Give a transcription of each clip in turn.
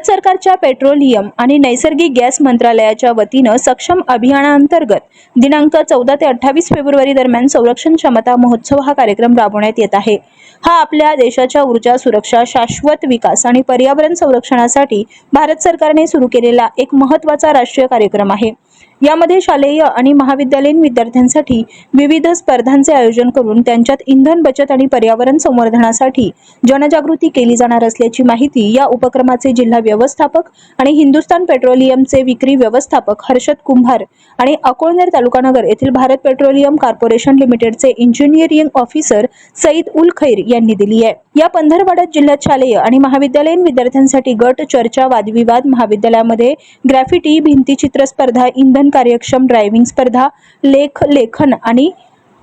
भारत सरकारच्या पेट्रोलियम आणि नैसर्गिक गॅस मंत्रालयाच्या वतीनं सक्षम अभियानाअंतर्गत दिनांक चौदा ते अठ्ठावीस फेब्रुवारी दरम्यान संरक्षण क्षमता महोत्सव हा कार्यक्रम राबवण्यात येत आहे. हा आपल्या देशाच्या ऊर्जा सुरक्षा शाश्वत विकास आणि पर्यावरण संरक्षणासाठी भारत सरकारने सुरू केलेला एक महत्त्वाचा राष्ट्रीय कार्यक्रम आहे. यामध्ये शालेय आणि महाविद्यालयीन विद्यार्थ्यांसाठी विविध स्पर्धांचे आयोजन करून त्यांच्यात इंधन बचत आणि पर्यावरण संवर्धनासाठी जनजागृती केली जाणार असल्याची माहिती या उपक्रमाचे जिल्हा व्यवस्थापक आणि हिंदुस्थान पेट्रोलियमचे विक्री व्यवस्थापक हर्षद कुंभार आणि अकोळनेर तालुकानगर येथील भारत पेट्रोलियम कॉर्पोरेशन लिमिटेडचे इंजिनिअरिंग ऑफिसर सईद उल खैर यांनी दिली आहे. या पंधरवाड्यात जिल्ह्यात शालेय आणि महाविद्यालयीन विद्यार्थ्यांसाठी गट चर्चा वादविवाद महाविद्यालयामध्ये ग्रॅफिटी भिंतीचित्र स्पर्धा इंधन कार्यक्षम ड्रायव्हिंग स्पर्धा लेख लेखन आणि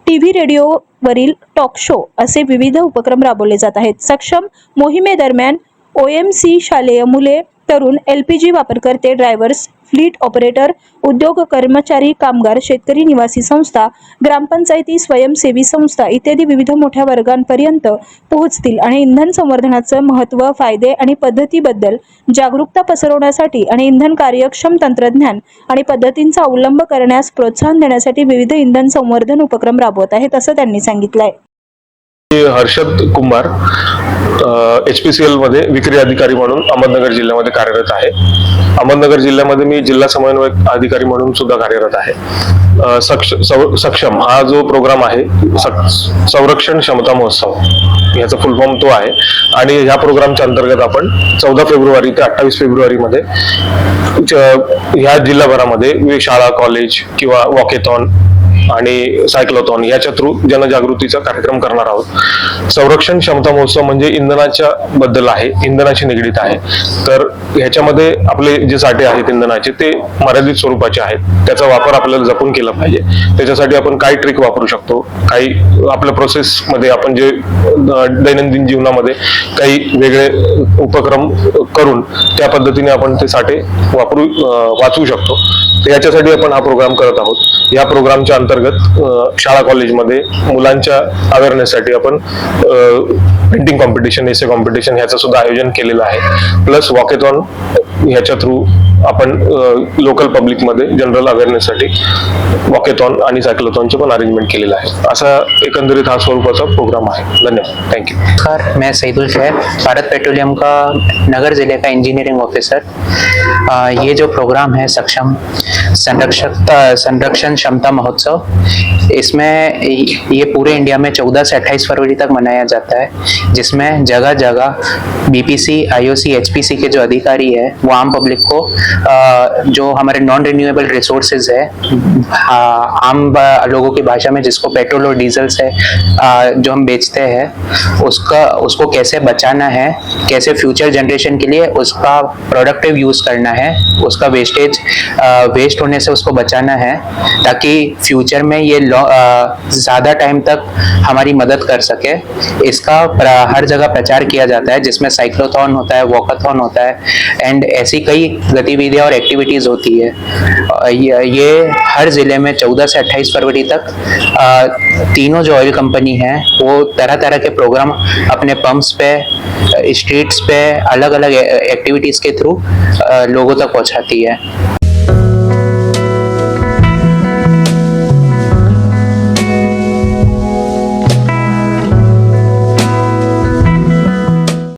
टी व्ही रेडिओवरील टॉक शो असे विविध उपक्रम राबवले जात आहेत. सक्षम मोहिमेदरम्यान ओ एम सी शालेय मुले तरुण एल पी जी वापरकर्ते ड्रायव्हर्स फ्लीट ऑपरेटर उद्योग कर्मचारी कामगार शेतकरी निवासी संस्था ग्रामपंचायती स्वयंसेवी संस्था इत्यादी विविध मोठ्या वर्गांपर्यंत पोहोचतील आणि इंधन संवर्धनाचं महत्त्व फायदे आणि पद्धतीबद्दल जागरूकता पसरवण्यासाठी आणि इंधन कार्यक्षम तंत्रज्ञान आणि पद्धतींचा अवलंब करण्यास प्रोत्साहन देण्यासाठी विविध इंधन संवर्धन उपक्रम राबवत आहेत असं त्यांनी सांगितलंय. आहे Harshad Kumbhar H P C एलमध्ये विक्री अधिकारी म्हणून अहमदनगर जिल्ह्यामध्ये कार्यरत आहे. अहमदनगर जिल्ह्यामध्ये मी जिल्हा समन्वयक अधिकारी म्हणून सुद्धा कार्यरत आहे. सक्ष सक्षम हा जो प्रोग्राम आहे संरक्षण क्षमता महोत्सव याचा फुल फॉर्म तो आहे. आणि ह्या प्रोग्रामच्या अंतर्गत आपण चौदा फेब्रुवारी ते अठ्ठावीस फेब्रुवारीमध्ये च- ह्या जिल्हाभरामध्ये शाळा कॉलेज किंवा वॉकेथॉन आणि सायक्लोथॉन याच्या थ्रू जनजागृतीचा कार्यक्रम करणार आहोत. संरक्षण क्षमता महोत्सव म्हणजे इंधनाच्या बद्दल आहे इंधनाशी निगडीत आहे. तर ह्याच्यामध्ये आपले जे साठे आहेत इंधनाचे ते मर्यादित स्वरूपाचे आहेत. त्याचा वापर आपल्याला जपून केला पाहिजे. त्याच्यासाठी आपण काय ट्रिक वापरू शकतो? काही आपल्या प्रोसेसमध्ये आपण जे दैनंदिन जीवनामध्ये काही वेगळे उपक्रम करून त्या पद्धतीने आपण ते साठे वापरू वाचवू शकतो. याच्यासाठी आपण हा प्रोग्राम करत आहोत. या प्रोग्रामच्या अंतर्गत शाळा कॉलेजमध्ये मुलांच्या अवेअरनेससाठी आपण पेंटिंग कॉम्पिटिशन एसे कॉम्पिटिशन ह्याचं सुद्धा आयोजन केलेलं आहे. प्लस वॉकेथॉन ह्याच्या थ्रू आपण लोकल पब्लिकमध्ये जनरल अवेअरनेससाठी वॉकेथॉन आणि सायक्लोथॉनचे पण अरेंजमेंट केलेलं आहे. असा एकंदरीत हा स्वरूपाचा प्रोग्राम आहे. धन्यवाद. थँक्यू नमस्कार, मैं सईदुल खैर भारत पेट्रोलियम का नगर ज़िले का इंजीनियरिंग ऑफिसर ये जो प्रोग्राम है, सक्षम संरक्षक संरक्षण क्षमता महोत्सव, इसमें ये पूरे इंडिया में 14 से 28 फरवरी तक मनाया जाता है, जिसमें जगह जगह बीपीसी आईओसी एचपीसी के जो अधिकारी है, वो आम पब्लिक को जो हमारे नॉन रिन्यूएबल रिसोर्सेज है आम लोगों की भाषा में जिसको पेट्रोल और डीजल से जो हम बेचते हैं, उसका, उसको कैसे बचाना है, कैसे फ्यूचर जनरेशन के लिए उसका प्रोडक्टिव यूज़ करना है, उसका वेस्टेज वेस्ट होने से उसको बचाना है, ताकि फ्यूचर में ये ज़्यादा टाइम तक हमारी मदद कर सके। इसका हर जगह प्रचार किया जाता है, जिसमें साइक्लोथॉन होता है वॉकाथॉन होता है एंड ऐसी कई गतिविधियाँ और एक्टिविटीज़ होती है। ये ये हर ज़िले में 14 से 28 फरवरी तक तीनों जो ऑयल कंपनी है, वो तरह तरह के प्रोग्राम अपने पंप्स पे स्ट्रीट्स पे अलग अलग एक्टिविटीज़ के थ्रू लोगों तक पहुँचाती है।